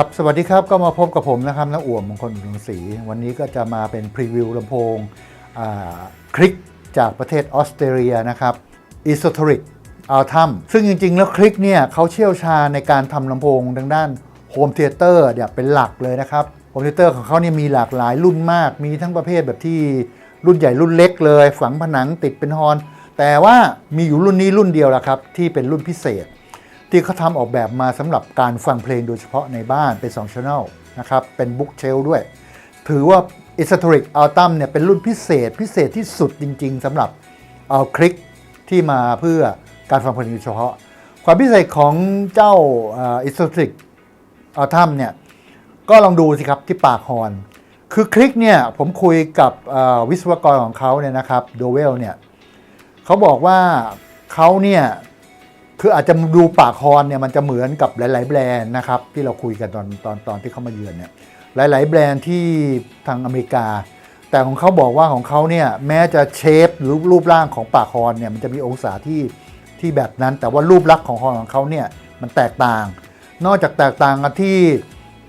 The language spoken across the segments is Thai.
ครับสวัสดีครับก็มาพบกับผมนะครับน้าอ่วมมงคลอุดมศรีวันนี้ก็จะมาเป็นพรีวิวลำโพงคลิกจากประเทศออสเตรเลียนะครับ e s o t e r i c a l t u m ซึ่งจริง ๆ แล้วคลิกเนี่ยเขาเชี่ยวชาญในการทำลำโพงทางด้านโฮมเทเตอร์เนี่ยเป็นหลักเลยนะครับโฮมเทเตอร์ของเขาเนี่ยมีหลากหลายรุ่นมาก มีทั้งประเภทแบบที่รุ่นใหญ่รุ่นเล็กเลย ฝังผนังติดเป็นฮอน แต่ว่ามีอยู่รุ่นนี้รุ่นเดียวละครับที่เป็นรุ่นพิเศษ ที่เขาทำออกแบบมาสำหรับการฟังเพลงโดยเฉพาะในบ้านเป็น2 Channel นะครับ เป็นบุ๊กเชลด้วย ถือว่า e s o t e r i c Altum เนี่ยเป็นรุ่นพิเศษพิเศษที่สุดจริง ๆสำหรับเอาคลิกที่มาเพื่อการฟังเพลงโดยเฉพาะ ความพิเศษของเจ้า e s o t e r i c Altum เนี่ยก็ลองดูสิครับที่ปากฮอน คือคลิกเนี่ยผมคุยกับวิศวกรของเขาเนี่ยนะครับโดเวลเนี่ยเขาบอกว่าเขาเนี่ย คืออาจจะดูปากฮอนเนี่ยมันจะเหมือนกับหลาย ๆ แบรนด์นะครับที่เราคุยกันตอนตอนตอนที่เขามาเยือนเนี่ยหลาย ๆ แบรนด์ที่ทางอเมริกา แต่ของเขาบอกว่าของเขาเนี่ยแม้จะเชฟหรือรูปร่างของปากฮอนเนี่ยมันจะมีองศาที่ที่แบบนั้น แต่ว่ารูปลักษณ์ของฮอนของเขาเนี่ยมันแตกต่าง นอกจากแตกต่างกันที่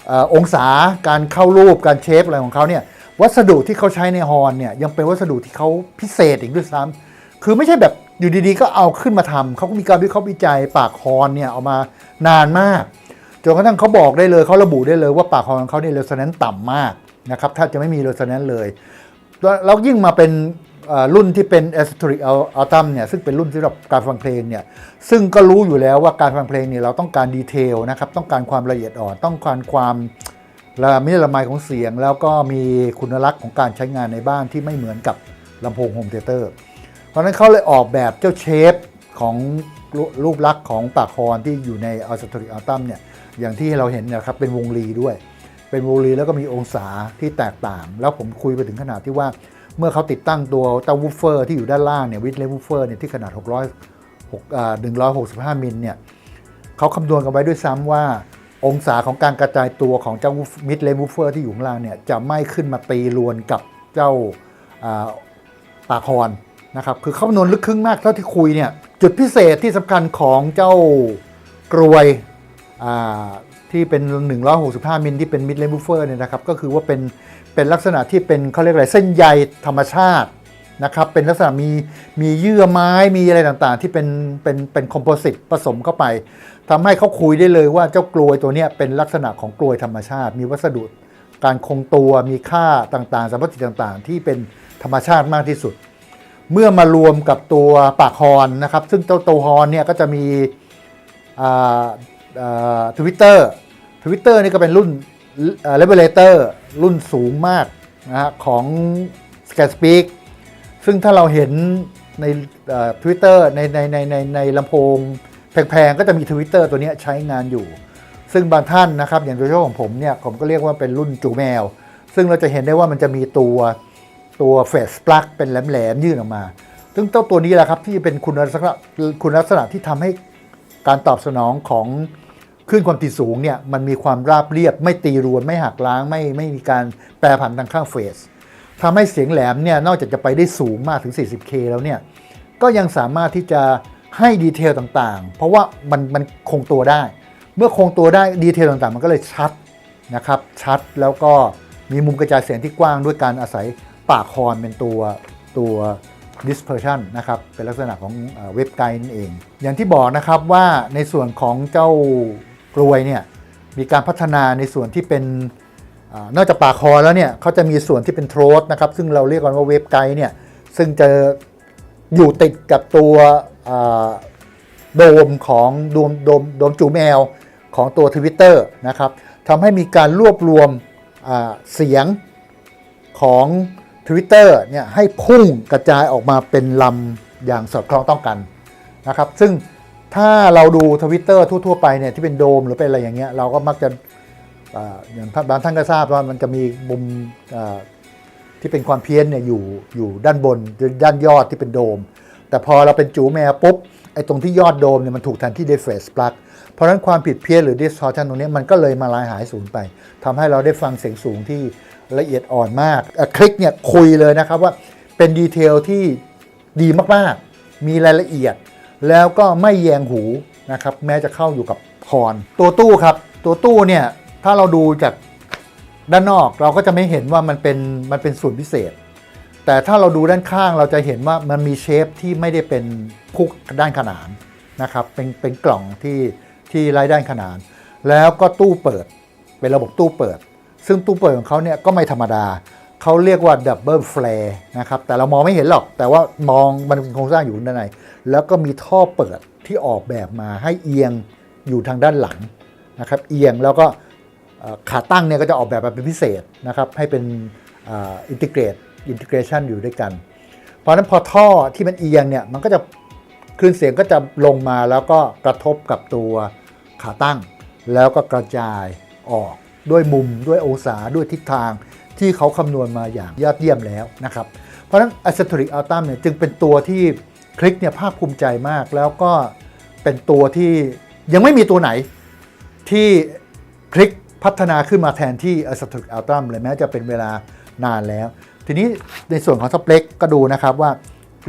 เอ่อองศาการเข้ารูปการเชฟอะไรของเขาเนี่ยวัสดุที่เขาใช้ในฮอนเนี่ยยังเป็นวัสดุที่เขาพิเศษอีกด้วยซ้ำคือไม่ใช่แบบ อยู่ดีๆ ก็เอาขึ้นมาทำเขาก็มีการวิเคราะห์วิจัยปากฮอนเนี่ยเอามานานมากจนกระทั่งเขาบอกได้เลยเขาระบุได้เลยว่าปากฮอนของเขาเนี่ยเรส o นนต่ำมากนะครับถ้าจะไม่มีเรส o นนเลยแล้วยิ่งมาเป็นรุ่นที่เป็น a s t r i c Altum เนี่ยซึ่งเป็นรุ่นสำหรับการฟังเพลงเนี่ยซึ่งก็รู้อยู่แล้วว่าการฟังเพลงเนี่ยเราต้องการดีเทลนะครับต้องการความละเอียดอ่อน ต้องการความละมิละไมของเสียง แล้วก็มีคุณลักษณ์ของการใช้งานในบ้านที่ไม่เหมือนกับลำโพงโฮมเทเตอร์ เพราะนั้นเขาเลยออกแบบเจ้าเชฟของรูปลักษณ์ของปากคอนที่อยู่ใน a s t r i c Altum เนี่ยอย่างที่เราเห็นนะครับเป็นวงรีด้วย เป็นวงรีแล้วก็มีองศาที่แตกต่าง แล้วผมคุยไปถึงขนาดที่ว่า เมื่อเขาติดตั้งตัวเต้าวูฟเฟอร์ที่อยู่ด้านล่างเนี่ยวิดเลวูฟเฟอร์เนี่ยที่ขนาด 600 6อ่า165 มิลเนี่ยเขาคำนวณกันไว้ด้วยซ้ำว่าองศาของการกระจายตัวของเจ้ามิดเลวูฟเฟอร์ที่อยู่ข้างล่างเนี่ยจะไม่ขึ้นมาตีรวนกับเจ้าอ่าปากฮอน นะครับคือเขานวณลึกครึ่งมากเท่าที่คุยเนี่ยจุดพิเศษที่สำคัญของเจ้ากรวยที่เป็น 165 มิลที่เป็นมิดเลนบูเฟอร์เนี่ยนะครับก็คือว่าเป็นเป็นลักษณะที่เป็นเขาเรียกอะไรเส้นใยธรรมชาตินะครับเป็นลักษณะมีมีเยื่อไม้มีอะไรต่างๆ ที่เป็นเป็นเป็นคอมโพสิตผสมเข้าไปทำให้เขาคุยได้เลยว่าเจ้ากลวยตัวเนี้ยเป็นลักษณะของกลวยธรรมชาติ มีวัสดุการคงตัวมีค่าต่างๆสรรพสิ่งต่างๆ ที่เป็นธรรมชาติมากที่สุด เมื่อมารวมกับตัวปากฮอนนะครับ ซึ่งเจ้าตัวฮอนเนี่ยก็จะมีทวิตเตอร์ทวิตเตอร์นี่ก็เป็นรุ่นเลเวลเตอร์รุ่นสูงมากนะฮะของ s c a t Speak ซึ่งถ้าเราเห็นในทวิตเตอร์ในในในในในลำโพงแพงๆ ก็จะมีทวิตเตอร์ตัวนี้ใช้งานอยู่ ซึ่งบางท่านนะครับ อย่างโดยเฉพาะของผมเนี่ย ผมก็เรียกว่าเป็นรุ่นจูแมว ซึ่งเราจะเห็นได้ว่ามันจะมีตัว ตัวเฟสปลั๊กเป็นแหลมๆยื่นออกมา ซึ่งเจ้าตัวนี้แหละครับที่เป็นคุณลักษณะคุณลักษณะที่ทำให้การตอบสนองของคลื่นความถี่สูงเนี่ยมันมีความราบเรียบ ไม่ตีรวนไม่หักล้างไม่ไม่มีการแปรผันทางข้างเฟสทำให้เสียงแหลมเนี่ยนอกจากจะไปได้สูงมากถึง 40K แล้วเนี่ยก็ยังสามารถที่จะให้ดีเทลต่างๆ เพราะว่ามันมันคงตัวได้ เมื่อคงตัวได้ดีเทลต่างๆ มันก็เลยชัดนะครับชัดแล้วก็มีมุมกระจายเสียงที่กว้างด้วยการอาศัย ปากคอนเป็นตัวตัว dispersion นะครับ เป็นลักษณะของเว็บไกด์นั่นเอง อย่างที่บอกนะครับว่าในส่วนของเจ้ากลวยเนี่ยมีการพัฒนาในส่วนที่เป็นอนอกจากปากคอแล้วเนี่ยเขาจะมีส่วนที่เป็นโทรสนะครับ ซึ่งเราเรียกกันว่าเว็บไกด์เนี่ยซึ่งจะอยู่ติดกับตัวโดมของโดมโดมโดมจูแมวของตัว Twitter นะครับทำให้มีการรวบรวมเสียงของ Twitter เนี่ยให้พุ่งกระจายออกมาเป็นลำอย่างสอดคล้องต้องกันนะครับ ซึ่งถ้าเราดูทวิตเตอร์ทั่ว ๆ ไปเนี่ยที่เป็นโดมหรือเป็นอะไรอย่างเงี้ยเราก็มักจะอย่างบางท่านก็ทราบว่ามันจะมีมุมที่เป็นความเพี้ยนเนี่ยอยู่อยู่ด้านบนด้านยอดที่เป็นโดม แต่พอเราเป็นจูแมวปุ๊บไอ้ตรงที่ยอดโดมเนี่ยมันถูกแทนที่ด้วยเฟสปลั๊กเพราะฉะนั้นความผิดเพี้ยนหรือ distortion ตรงนี้มันก็เลยมาลายหายสูญไปทำให้เราได้ฟังเสียงสูงที่ ละเอียดอ่อนมาก คลิกเนี่ยคุยเลยนะครับว่าเป็นดีเทลที่ดีมากๆ มีรายละเอียด แล้วก็ไม่แยงหูนะครับแม้จะเข้าอยู่กับพร ตัวตู้ครับ ตัวตู้เนี่ยถ้าเราดูจากด้านนอกเราก็จะไม่เห็นว่ามันเป็นมันเป็นส่วนพิเศษ แต่ถ้าเราดูด้านข้างเราจะเห็นว่ามันมีเชฟที่ไม่ได้เป็นพุกด้านขนานนะครับเป็นเป็นกล่องที่ที่ไร้ด้านขนาน แล้วก็ตู้เปิด เป็นระบบตู้เปิด ซึ่งตู้เปิดของเขาเนี่ยก็ไม่ธรรมดา เขาเรียกว่าดับเบิลแฟร์นะครับ แต่เรามองไม่เห็นหรอก แต่ว่ามองมันเป็นโครงสร้างอยู่ด้านใน แล้วก็มีท่อเปิดที่ออกแบบมาให้เอียงอยู่ทางด้านหลังนะครับ เอียงแล้วก็ขาตั้งเนี่ยก็จะออกแบบมาเป็นพิเศษนะครับ ให้เป็นอินทิเกรตอินทิเกรชันอยู่ด้วยกัน เพราะนั้นพอท่อที่มันเอียงเนี่ยมันก็จะคลื่นเสียงก็จะลงมาแล้วก็กระทบกับตัวขาตั้ง แล้วก็กระจายออก ด้วยมุมด้วยองศาด้วยทิศทางที่เขาคำนวณมาอย่างยอดเยี่ยมแล้วนะครับ เพราะฉะนั้น a c e t o r i c Altum เนี่ยจึงเป็นตัวที่คลิกเนี่ยภาคภูมิใจมาก แล้วก็เป็นตัวที่ยังไม่มีตัวไหนที่คลิกพัฒนาขึ้นมาแทนที่ a c e t o r i c Altum เลยแม้จะเป็นเวลานานแล้ว ทีนี้ในส่วนของสเปคก็ดูนะครับว่า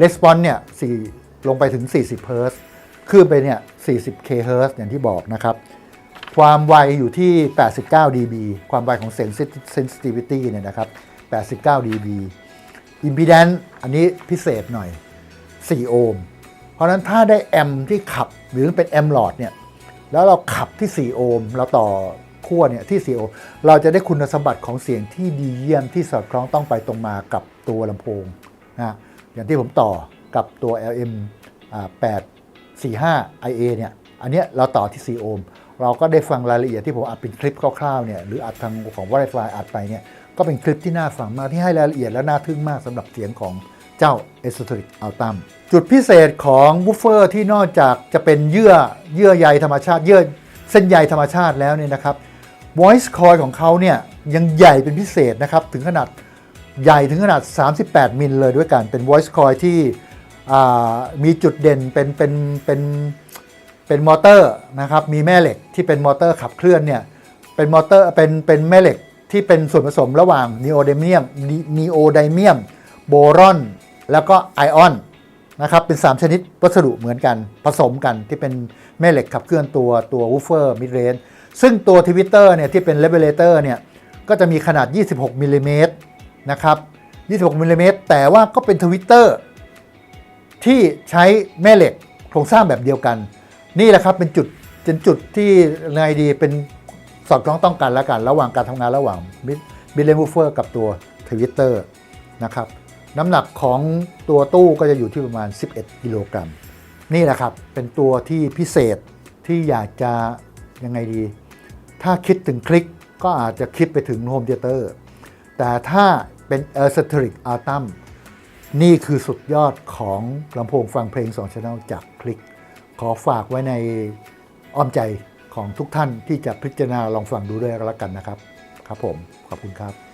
Response เนี่ย4ลงไปถึง 40 h z ขึ้นไปเนี่ย 40 kHz อย่างที่บอกนะครับ ความไวอยู่ที่ 89 dB ความไวของเสียง sensitivity เนี่ยนะครับ 89 dB impedance อันนี้พิเศษหน่อย 4 โอห์ม เพราะนั้นถ้าได้แอมที่ขับหรือเป็นแอมหลอดเนี่ย แล้วเราขับที่ 4 โอห์ม เราต่อขั้วเนี่ยที่ 4 โอห์ม เราจะได้คุณสมบัติของเสียงที่ดีเยี่ยมที่สอดคล้องต้องไปตรงมากับตัวลำโพงนะอย่างที่ผมต่อกับตัว LM อ่า845 IA เนี่ย อันเนี้ยเราต่อที่ 4 โอห์ม เราก็ได้ฟังรายละเอียดที่ผมอัดเป็นคลิปคร่าวๆเนี่ยหรืออัดทางของว i f i อัดไปเนี่ยก็เป็นคลิปที่น่าฟังมากที่ให้รายละเอียดและน่าทึ่งมากสำหรับเสียงของเจ้า e s o t e r i c Altum จุดพิเศษของวูฟเฟอร์ที่นอกจากจะเป็นเยื่อเยื่อใยธรรมชาติเยื่อเส้นใยธรรมชาติแล้วเนี่ยนะครับ voice coil ของเขาเนี่ยยังใหญ่เป็นพิเศษนะครับถึงขนาดใหญ่ถึงขนาด 38 มิลเลยด้วยกันเป็น voice coil ที่มีจุดเด่นเป็นเป็นเป็นเป็นมอเตอร์นะครับมีแม่เหล็กที่เป็นมอเตอร์ขับเคลื่อนเนี่ยเป็นมอเตอร์เป็นเป็นแม่เหล็กที่เป็นส่วนผสมระหว่างนีโอไดเมียมนีโอไดเมียมโบรอน แล้วก็ไอออนนะครับเป็น 3 ชนิดวัสดุเหมือนกันผสมกันที่เป็นแม่เหล็กขับเคลื่อนตัวตัววูฟเฟอร์มิดเรนซึ่งตัวทวิตเตอร์เนี่ยที่เป็นเลเวลเตอร์เนี่ยก็จะมีขนาด 26มิลลิเมตรนะครับ26มิลลิเมตรแต่ว่าก็เป็นทวิตเตอร์ที่ใช้แม่เหล็กโครงสร้างแบบเดียวกัน นี่แหละครับเป็นจุดเป็นจุดที่ไงดีเป็นสอดคล้องต้องกันและกัน ระหว่างการทำงานระหว่างบิลเลนวูเฟอร์กับตัวทวิตเตอร์นะครับน้ำหนักของตัวตู้ก็จะอยู่ที่ประมาณ 11 กิโลกรัม นี่แหละครับ เป็นตัวที่พิเศษที่อยากจะยังไงดี ถ้าคิดถึงคลิกก็อาจจะคิดไปถึงโฮมเทเตอร์แต่ถ้าเป็น e r s t e r i c Atom นี่คือสุดยอดของลำโพงฟังเพลง2 Channel จากคลิก ขอฝากไว้ในอ้อมใจของทุกท่านที่จะพิจารณาลองฟังดูด้วยก็แล้วกันนะครับ ครับผม ขอบคุณครับ